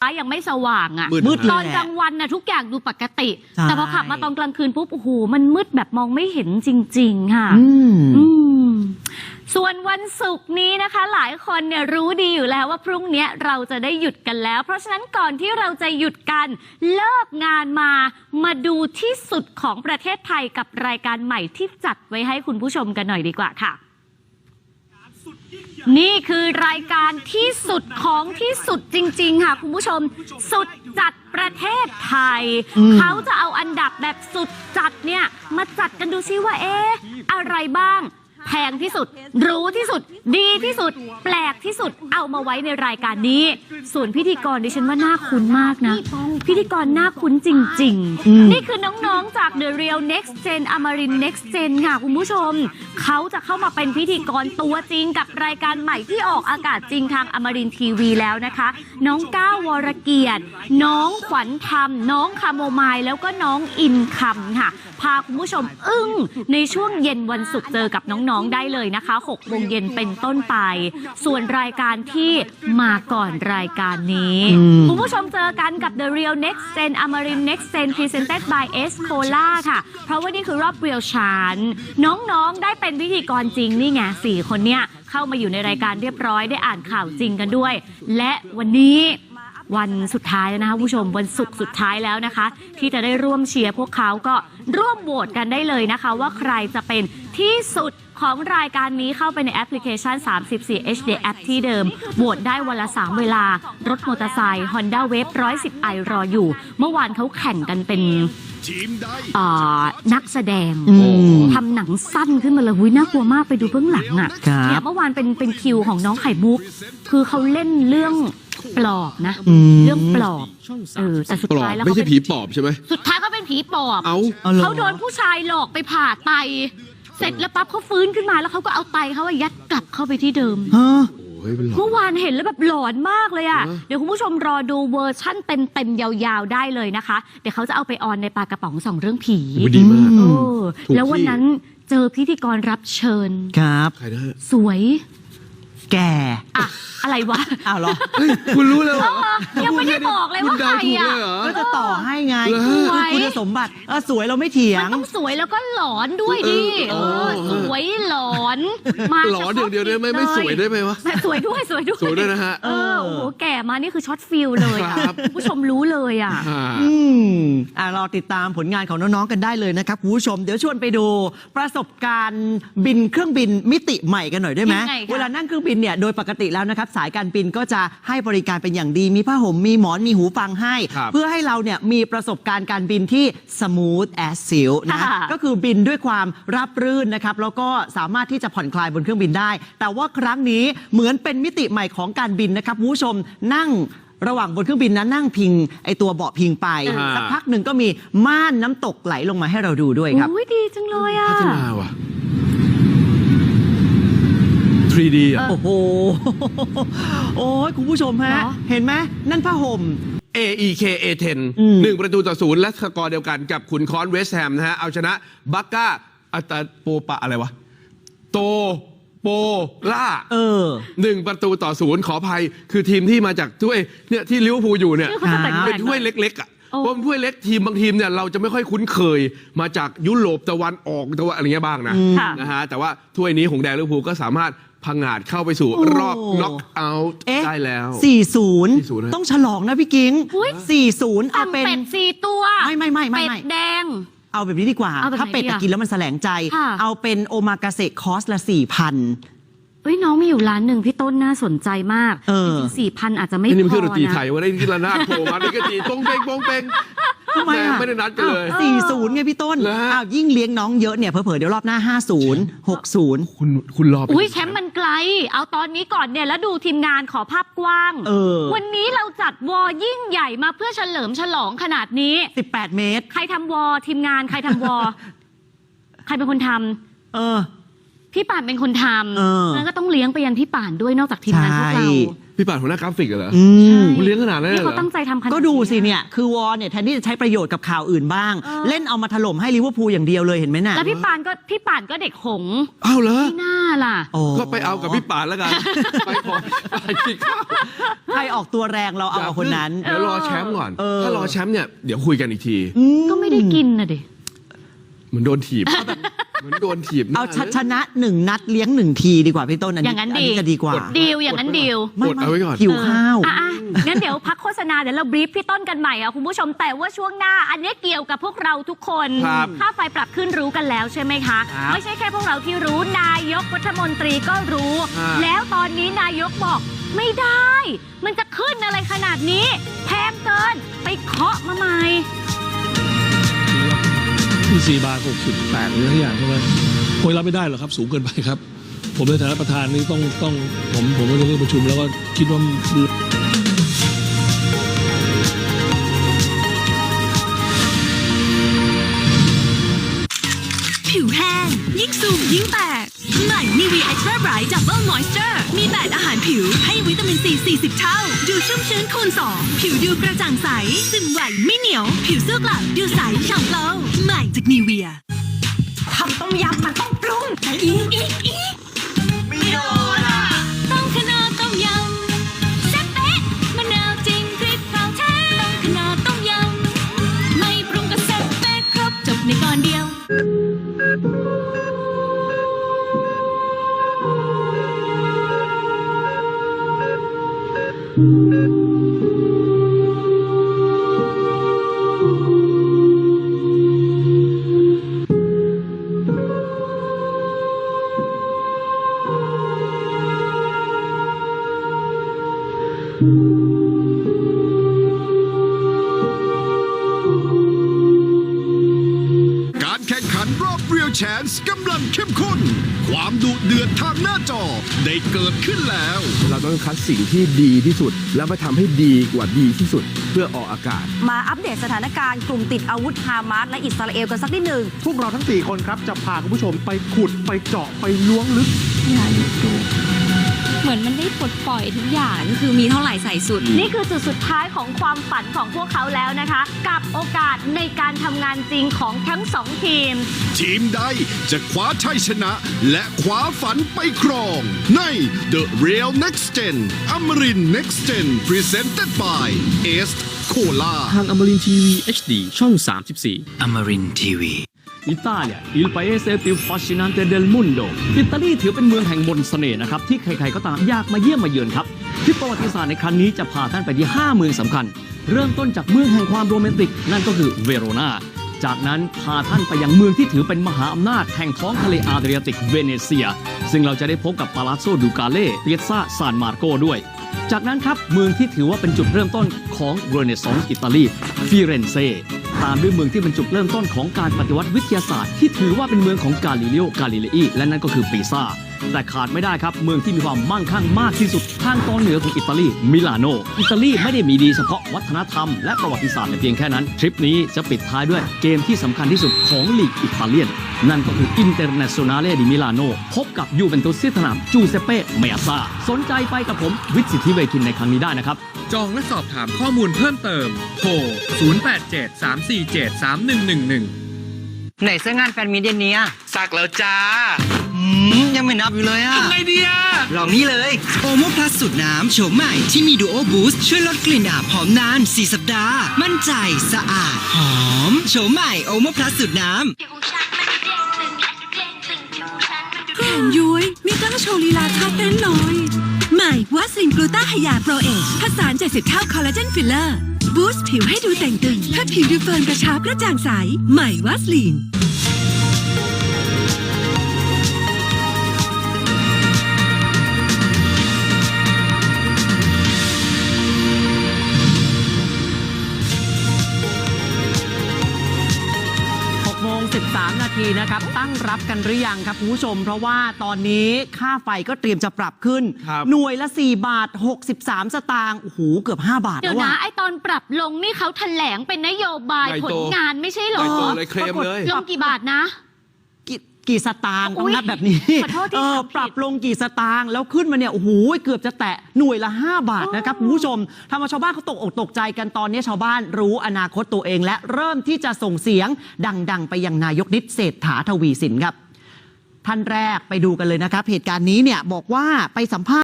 ฟ้ายังไม่สว่างอะมืด มืดตอนเลยกลางวันนะทุกอย่างดูปกติ ใช่ แต่พอขับมาตอนกลางคืนปุ๊บโอ้โหมันมืดแบบมองไม่เห็นจริง ๆ ค่ะ อืม อืม ส่วนวันศุกร์นี้นะคะ หลายคนเนี่ยรู้ดีอยู่แล้วว่าพรุ่งนี้เราจะได้หยุดกันแล้ว เพราะฉะนั้นก่อนที่เราจะหยุดกันเลิกงานมามาดูที่สุดของประเทศไทยกับรายการใหม่ที่จัดไว้ให้คุณผู้ชมกันหน่อยดีกว่าค่ะ นี่คือรายการที่สุดของที่สุดจริง ๆ ค่ะ คุณผู้ชม สุดจัดประเทศไทยอืมเขาจะเอาอันดับแบบสุดจัดเนี่ย มาจัดกันดูซิว่าเอ๊ะ อะไรบ้าง แพงที่สุด รู้ที่สุด ดีที่สุด แปลกที่สุด เอามาไว้ในรายการนี้ ส่วนพิธีกรดิฉันว่าน่าคุ้นมากนะ พิธีกรน่าคุ้นจริงอืมๆนี่คือน้องๆจาก The Real Next Gen Amarin Next Gen ค่ะคุณผู้ชม เขาจะเข้ามาเป็นพิธีกรตัวจริงกับรายการใหม่ที่ออกอากาศจริงทางอมรินทีวีแล้วนะคะ น้องก้าววรเกียรติ น้องขวัญธรรม น้องคาโมไมล์แล้วก็น้องอินคำค่ะ พาคุณผู้ชมอึ้งในช่วงเย็นวันศุกร์เจอกับน้องๆได้เลยนะคะ6โมงเย็นเป็นต้นไป ส่วนรายการที่มาก่อนรายการนี้อืมคุณผู้ชมเจอกันกับ The Real Next Gen Amarin Next Gen Presented by S Cola ค่ะ เพราะว่านี่คือรอบเรียลชานน้องๆได้เป็นพิธีกรจริงนี่ไงสี่คนเนี้ยเข้ามาอยู่ในรายการเรียบร้อยได้อ่านข่าวจริงกันด้วย และวันนี้ วันสุดท้ายแล้วนะคะคุณผู้ชมวันศุกร์สุดท้ายแล้วนะคะ ที่จะได้ร่วมเชียร์พวกเขาก็ร่วมโหวตกันได้เลยนะคะ ว่าใครจะเป็นที่สุดของรายการนี้เข้าไปในแอปพลิเคชัน 34 HD App ที่เดิม โหวตได้วันละ 3 เวลา รถมอเตอร์ไซค์ Honda Wave 110 i รออยู่ เมื่อวานเขาแข่งกันเป็นทีมได้อ่านักแสดงอืมทำหนังสั้นขึ้นมาเลยหุยน่ากลัวมากไปดูเบื้องหลังอะครับเนี่ยเมื่อวานเป็นเป็นคิวของน้องไข่มุก คือเขาเล่นเรื่อง ปลอบนะ อืม เรื่องปลอบเออแต่สุดปลอท้าบยแล้วไม่เขาใช่เป็นผีปอบใช่ไหม สุดท้ายเขาเป็นผีปอบเอาเอาเหรอ เขาโดนผู้ชายหลอกไปผ่าไต เสร็จแล้วปั๊บเขาฟื้นขึ้นมาแล้วเขาก็เอาไตเขาอะยัดกลับเข้าไปที่เดิม ฮะ โอ้ยเป็นหลอกเมื่อวานเห็นแล้วแบบหลอนมากเลยอะเหรอเดี๋ยวคุณผู้ชมรอดูเวอร์ชั่นเต็มๆยาวๆได้เลยนะคะ เดี๋ยวเขาจะเอาไปออนในปลากระป๋องสองเรื่องผีโอ้ยดีมากอืเอมอถูกแล้ววันที่ นั้นเจอพิธีกรรับเชิญ ครับ ใครนะฮะสวย แก่อะอะไรวะอ้าวเหรอเฮ้ยคุณรู้แล้วเหรอยังไม่ได้บอกเลยว่าคุณใครเดาถูกอะเลยเหรอก็จะต่อให้ไงเหรอคือสวยคุณสมบัติเออสวยเราไม่เถียมันงต้องสวยแล้วก็หลอนด้วยดิเอเอออเออสวยหลอนมาหลอนอย่างเดียวได้ไหมไม่สวยได้ไหมวะสวยด้วยสวยด้วยสวยด้วยนะฮะเออโอ้โหแก่มานี่คือช็อตฟิลเลยอะครับผู้ชมรู้เลยอะอ่าอืมอ่ารอติดตามผลงานของน้องๆกันได้เลยนะครับคุณผู้ชมเดี๋ยวชวนไปดูประสบการณ์บินเครื่องบินมิติใหม่กันหน่อยได้ไหมยังไงคะเวลานั่งเครื่องบินเนี่ยโดยปกติแล้วนะครับสายการบินก็จะให้บริการเป็นอย่างดี มีผ้าห่มมีหมอนมีหูฟังให้ครับเพื่อให้เราเนี่ยมีประสบการณ์การบินที่ smooth as silk นะค่ะก็คือบินด้วยความราบรื่นนะครับแล้วก็สามารถที่จะผ่อนคลายบนเครื่องบินได้ แต่ว่าครั้งนี้เหมือนเป็นมิติใหม่ของการบินนะครับคุณผู้ชมนั่งระหว่างบนเครื่องบินนะนั่งพิงไอตัวเบาะพิงไปอ่าสักพักหนึ่งก็มีม่านน้ำตกไหลลงมาให้เราดูด้วยครับอุ้ยดีจังเลยอะพัฒนาว่ะ 3D อะ โอ้โห โอ้ยคุณผู้ชมฮะ เหรอ เห็นไหมนั่นผ้าห่ม AEK A10 อืม หนึ่งประตูต่อศูนย์และสกอร์เดียวกันกับขุนคอนเวสต์แฮมนะฮะ เอาชนะบักก้าอัตาโปปะอะไรวะ โตโปล่า เออ หนึ่งประตูต่อศูนย์ขออภัย คือทีมที่มาจากถ้วยเนี่ยที่ลิเวอร์พูลอยู่เนี่ย ชื่อเขาจะแต่งเป็นถ้วยๆเล็กๆอะโอ้ เพราะมันถ้วยเล็กทีมบางทีมเนี่ยเราจะไม่ค่อยคุ้นเคย มาจากยุโรปตะวันออกตะวันอะไรเงี้ยบ้างนะค่ะ นะฮะแต่ว่าถ้วยนี้ของแดงลิเวอร์พูลก็สามารถพังงาดเข้าไปสู่โอ้รอบน็อกเอาท์เอ๊ะได้แล้ว 40 40นะต้องฉลองนะพี่กิ้งอุ๊ย 40เอาสั่งเป็นเป็ดสี่ตัวไม่ไม่ไม่ไม่เป็ไม่ดแดง เอาแบบนี้ดีกว่า เอาแบบไหนถ้าเป็ดดีอะกินแล้วมันแสลงใจ ค่ะเอาเป็นโอมากาเสะคอสละ4,000เฮ้ยน้องมีอยู่ร้านหนึ่งพี่ต้นน่าสนใจมากเออ สี่พันอาจจะไม่ไอ้นี่มันพเคอรื่องดนตรีนะไทยว่าได้ที่ระนาดโผล่มาได้ก็ตีโป้งเป้งโป้งเป้งทำไมแม่อะงไม่ได้นัดกันเลยอ้าว40ไงพี่ต้นเหรอฮะ อ้าวยิ่งเลี้ยงน้องเยอะเนี่ยเผลอๆเดี๋ยวรอบหน้า50 60คุณคุณรอไปอุ้ยแชมป์มันไกล เอาตอนนี้ก่อนเนี่ยแล้วดูทีมงานขอภาพกว้าง เออวันนี้เราจัดวอยิ่งใหญ่มาเพื่อเฉลิมฉลองขนาดนี้18เมตร ใครทำวอทีมงานใครทำวอ ใครเป็นคนทำเออ พี่ป่านเป็นคนทเออำงั้นก็ต้องเลี้ยงไปยันพี่ป่านด้วยนอกจากทีมงานพวกเราใช่พี่ป่านหัวหน้ากราฟิกเหรอ อืม คุณเลี้ยงขนาดนั้นเลยนี่เหรเขาอตั้งใจทำขนาดก็ดูสิเนี่ย คือวอลเนี่ยแทนที่จะใช้ประโยชน์กับข่าวอื่นบ้างเล่นเอามาถล่มให้ลิเวอร์พูลอย่างเดียวเลยเห็นไหมน่ะแล้วพี่ปานก็พี่ปานก็เด็กหงส์อ้าวเหรอ ไม่น่าล่ะ โอ้ก็ไปเอากับพี่ป่านแล้วกัน ไปขอไปกินข้าวใครออกตัวแรงเราเอากับคนนั้น เดี๋ยวรอแชมป์ก่อน เออ ถ้ารอแชมป์เนี่ยเดี๋ยวคุยกันอีกที ก็ไม่ได้กินนะดิเหมือนโดนถีบ เหมือนโดนถีบหน้เอาชลยชนะหนึ่งนัดเลี้ยงหนึ่งทีดีกว่าพี่ต้นอันอนี้ย่างนั้นอัดี จะดีกว่าดีลอย่างนั้นดีล ไม่กดเอาไว้ก่อน หิวข้าว อะอะงั้นเดี๋ยวพักโฆษณาเดี๋ยวเราบรีฟพี่ต้นกันใหม่อะคุณผู้ชมแต่ว่าช่วงหน้าอันนี้เกี่ยวกับพวกเราทุกคนครับค่าไฟปรับขึ้นรู้กันแล้วใช่ไหมคะ ครับไม่ใช่แค่พวกเราที่รู้นายกรัฐมนตรีก็รู้ ฮะ แล้วตอนนี้นายกบอกไม่ได้ มันจะขึ้นอะไรขนาดนี้แพงเกินไปเคาะมาใหม่ ที่สี่บาทหกสิบแปดหรืออะไรอย่างใช่ไหมคงรับไม่ได้หรอกครับ สูงเกินไปครับ ผมในฐานะประธานนี่ต้องต้องผมผมก็จะเรียกประชุมแล้วก็คิดว่าผิวแห้งยิ่งสูงยิ่งแตก ใหม่นีวีเอ็กซ์ตร้าไบรท์ดับเบิลมอยส์เจอร์มี8อาหารผิวให้วิตามินซี 40 เท่า ดูชุ่มชื้นคูณ 2 ผิวดูกระจ่างใส ซึมไหวไม่เหนียว ผิวสู้กลับดูใสฉ่ำโกลว์ใหม่จากนีเวียทำต้มยำมันต้องปรุงแต่อีกอีกอีก การแข่งขันรอบเรียลแชนส์กำลังเข้มข้น ความดุเดือดทางหน้าจอได้เกิดขึ้นแล้ว เราต้องคัดสิ่งที่ดีที่สุด แล้วมาทำให้ดีกว่าดีที่สุด เพื่อออกอากาศ มาอัปเดตสถานการณ์กลุ่มติดอาวุธฮามาสและอิสราเอลกันสักนิดหนึ่ง พวกเราทั้ง 4 คนครับ จะพาคุณผู้ชมไปขุดไปเจาะไปล้วงลึก อย่าหยุดดู เหมือนมันได้ปลดปล่อยทุกอย่างคือมีเท่าไหร่ใส่สุด นี่คือจุดสุดท้ายของความฝันของพวกเขาแล้วนะคะ กับโอกาสในการทำงานจริงของทั้งสองทีม ทีมใดจะคว้าชัยชนะ และคว้าฝันไปครอง ใน The Real Next Gen Amarin Next Gen Presented by a s Cola ทางอมรินทีวี HD ช่อง 34 Amarin Tiwi. Italia il paese più affascinante del mondo อิตาลีถือเป็นเมืองแห่งมนต์เสน่ห์นะครับ ที่ใครๆก็ตามอยากมาเยี่ยมมาเยือนครับทริประวัติศาสตร์ในครั้งนี้จะพาท่านไปที่ 5 เมืองสำคัญ เริ่มต้นจากเมืองแห่งความโรแมนติก นั่นก็คือเวโรนาจากนั้นพาท่านไปยังเมืองที่ถือเป็นมหาอำนาจแห่งท้องทะเลอาดริยติกเวเนเซีย ซึ่งเราจะได้พบกับปาลาโซดูกาเล่เปียซาซานมาร์โกด้วย จากนั้นครับเมืองที่ถือว่าเป็นจุดเริ่มต้นของเรเนซองส์อิตาลีฟิเรนเซ ตามด้วยเมืองที่เป็นจุดเริ่มต้นของการปฏิวัติวิทยาศาสตร์ ที่ถือว่าเป็นเมืองของกาลิเลโอกาลิเลอีและนั่นก็คือปีซ่า แต่ขาดไม่ได้ครับ เมืองที่มีความมั่งคั่งมากที่สุดทางตอนเหนือของอิตาลีมิลานโนอิตาลีไม่ได้มีดีเฉพาะวัฒนธรรมและประวัติศาสตร์แต่เพียงแค่นั้น ทริปนี้จะปิดท้ายด้วยเกมที่สำคัญที่สุดของลีกอิตาเลียน นั่นก็คืออินเตอร์เนชั่นแนลดิมิลานโนพบกับยูเวนตุสที่สนามจูเซเป้เมอาซาสนใจไปกับผมวิทย์สิทธิเวคินในครั้งนี้ได้นะครับจองและสอบถามข้อมูลเพิ่มเติมโทร 0873473111 ไหนเสื้องานแฟนมิตรเย็นนี้อะสักแล้วจ้าอืม ยังไม่นับอยู่เลยอะทำไงดีอะลองนี้เลยโอโมพลัสสูตรน้ำโฉมใหม่ที่มีดูโอบูสต์ช่วยลดกลิ่นอับหอมนาน 4 สัปดาห์ มั่นใจสะอาด หอมโฉมใหม่โอโมพลัสสูตรน้ำแขนย้วยไม่กล้าโชว์ลีลาท่าเต้นเลยใหม่วัสลินกลูต้าไฮยาโปรเอชผสาน70เท่าคอลลาเจนฟิลเลอร์บูสต์ผิวให้ดูแต่งตึงเพื่อผิวดูเฟิร์มกระชับกระจ่างใส ใหม่วัสลิน 13 นาทีนะครับ ตั้งรับกันหรือยังครับคุณผู้ชม เพราะว่าตอนนี้ค่าไฟก็เตรียมจะปรับขึ้น ครับหน่วยละ 4 บาท 63 สตางค์โอ้โหเกือบ 5 บาทเดี๋แล้ยววอะนะไอตอนปรับลงนี่เขาแถลงเป็นนโยบายใหญ่ผโตลงานไม่ใช่เหรใหญ่อโตเลยเคลมเลย ลงกี่บาทนะ กี่กี่สตางค์อุ๊ต้องยนับแบบนี้ขอโทษที่เออถามผิด ปรับลงกี่สตางค์แล้วขึ้นมาเนี่ยโอ้โหเกือบจะแตะหน่วยละ 5 บาทนะครับคุณผู้ชมทำเอาชาวบ้านเขาตกอกตกใจกันตอนนี้ชาวบ้านรู้อนาคตตัวเอง และเริ่มที่จะส่งเสียงดัง ๆ ไปยังนายกนิดเศรษฐาทวีสินครับ ท่านแรกไปดูกันเลยนะครับ เหตุการณ์นี้เนี่ยบอกว่าไปสัมภาษณ์